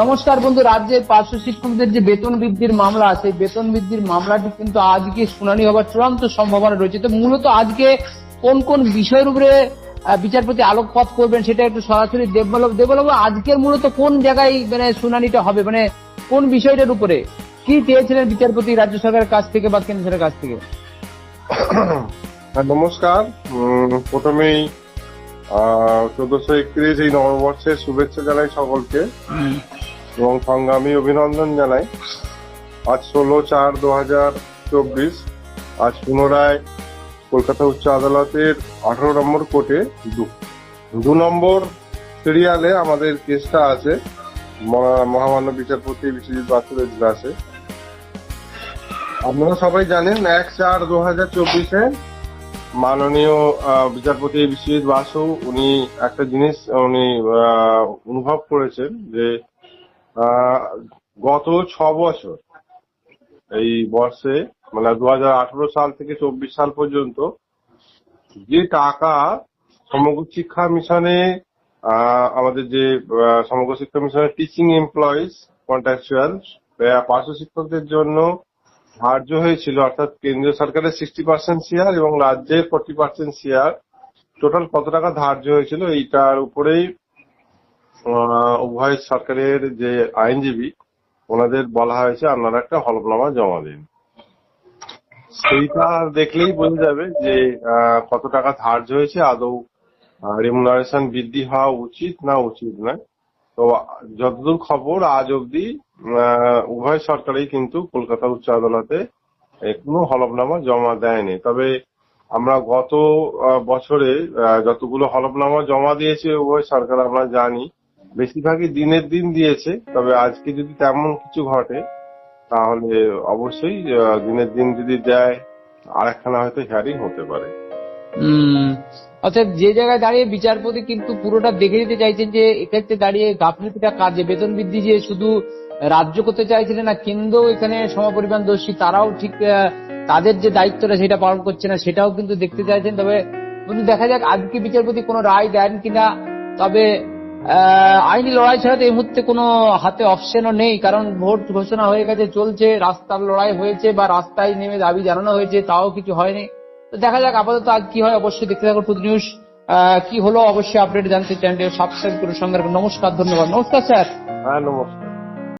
নমস্কার বন্ধু রাজ্যের পার্শ্ব শিক্ষকদের যে বেতন বৃদ্ধির মামলা আছে বেতন বৃদ্ধির মামলাটি কিন্তু আজকে শুনানি হবার চূড়ান্ত সম্ভাবনা রয়েছে। তো মূলত আজকে কোন কোন বিষয়ের উপরে বিচারপতি আলোকপাত করবেন সেটা একটু সরাসরি দেববালক দেববালক আজকের মূলত কোন জায়গায় মানে শুনানিটা হবে? মানে কোন বিষয়টার উপরে? কি চেয়েছিলেন বিচারপতি রাজ্য সরকারের কাছ থেকে বা কেন্দ্র সরকারের কাছ থেকে? হ্যাঁ, নমস্কার। প্রথমেই চোদ্দশো একত্রিশ এই নববর্ষের শুভেচ্ছা জানাই সকলকে। এবং সংগ্রামী অভিনন্দন জানাই। আজ ষোলো চার দু হাজার চব্বিশ আজ পুনরায় কলকাতা উচ্চ আদালতের আঠারো নম্বর কোর্টে দু- দু নম্বর সিরিয়ালে আমাদের কেসটা আছে। মহা- মহামান্য বিচারপতি বিশ্বজিৎ বাসুর এজলাসে আপনারা সবাই জানেন এক চার দু হাজার চব্বিশে মাননীয় বিচারপতি বিশ্বজিৎ বাসু, উনি একটা জিনিস, উনি অনুভব করেছেন যে গত ছ বছর, এই বর্ষে মানে দু হাজার আঠারো সাল থেকে চব্বিশ সাল পর্যন্ত, যে টাকা সমগ্র শিক্ষা মিশনে আমাদের যে সমগ্র শিক্ষা মিশনের টিচিং এমপ্লয়িজ কন্ট্রাকচুয়াল পার্শ্ব শিক্ষকদের জন্য ধার্য হয়েছিল, অর্থাৎ কেন্দ্রীয় সরকারের সিক্সটি পার্সেন্ট শেয়ার এবং রাজ্যের ফোর্টি পার্সেন্ট শেয়ার টোটাল কত টাকা ধার্য হয়েছিল এইটার উপরেই উভয় সরকারের যে আইনজীবী, ওনাদের বলা হয়েছে আপনারা একটা হলফনামা জমা দিন। সেইটা দেখলেই বোঝা যাবে যে কত টাকা ধার্য হয়েছে, আদৌ রেমুনারেশন বৃদ্ধি হওয়া উচিত না উচিত নয়। তো যতদূর খবর, আজ অবধি উভয় সরকারই কিন্তু কলকাতা উচ্চ আদালতে কোনো হলফনামা জমা দেয়নি। তবে আমরা গত বছরে যতগুলো হলফনামা জমা দিয়েছে উভয় সরকার আমরা জানি। বেশিরভাগই দিনের দিন দিয়েছে, তবে আজকে যদি তেমন কিছু ঘটে, তাহলে অবশ্যই দিনের দিন যদি দেয়, আরেকখানা হয়তো হিয়ারিং হতে পারে। অর্থাৎ যে জায়গায় দাঁড়িয়ে বিচারপতি কিন্তু পুরোটা দেখে দিতে চাইছেন যে এক্ষেত্রে দাঁড়িয়ে গাফিলতিটা কাজে বেতন বৃদ্ধি যে শুধু রাজ্য করতে চাইছিলেন না কেন্দ্র এখানে সমপরিমাণ দোষী, তারাও ঠিক তাদের যে দায়িত্বটা সেটা পালন করছে না, সেটাও কিন্তু দেখতে চাইছেন। তবে কিন্তু দেখা যাক, আজকে বিচারপতি কোনো রায় দেন কিনা। তবে আইনি লড়াই ছাড়া তো এই মুহূর্তে কোনো হাতে অপশনও নেই, কারণ ভোট ঘোষণা হয়ে গেছে, চলছে, রাস্তার লড়াই হয়েছে বা রাস্তায় নেমে দাবি জানানো হয়েছে, তাও কিছু হয়নি। তো দেখা যাক, আপাতত আজ কি হয়, অবশ্যই দেখতে থাকুন টুড নিউজ কি হলো, অবশ্যই আপডেট জানতে চ্যানেলটি সাবস্ক্রাইব করে সঙ্গে নমস্কার, ধন্যবাদ। নমস্কার, স্যার। হ্যাঁ নমস্কার।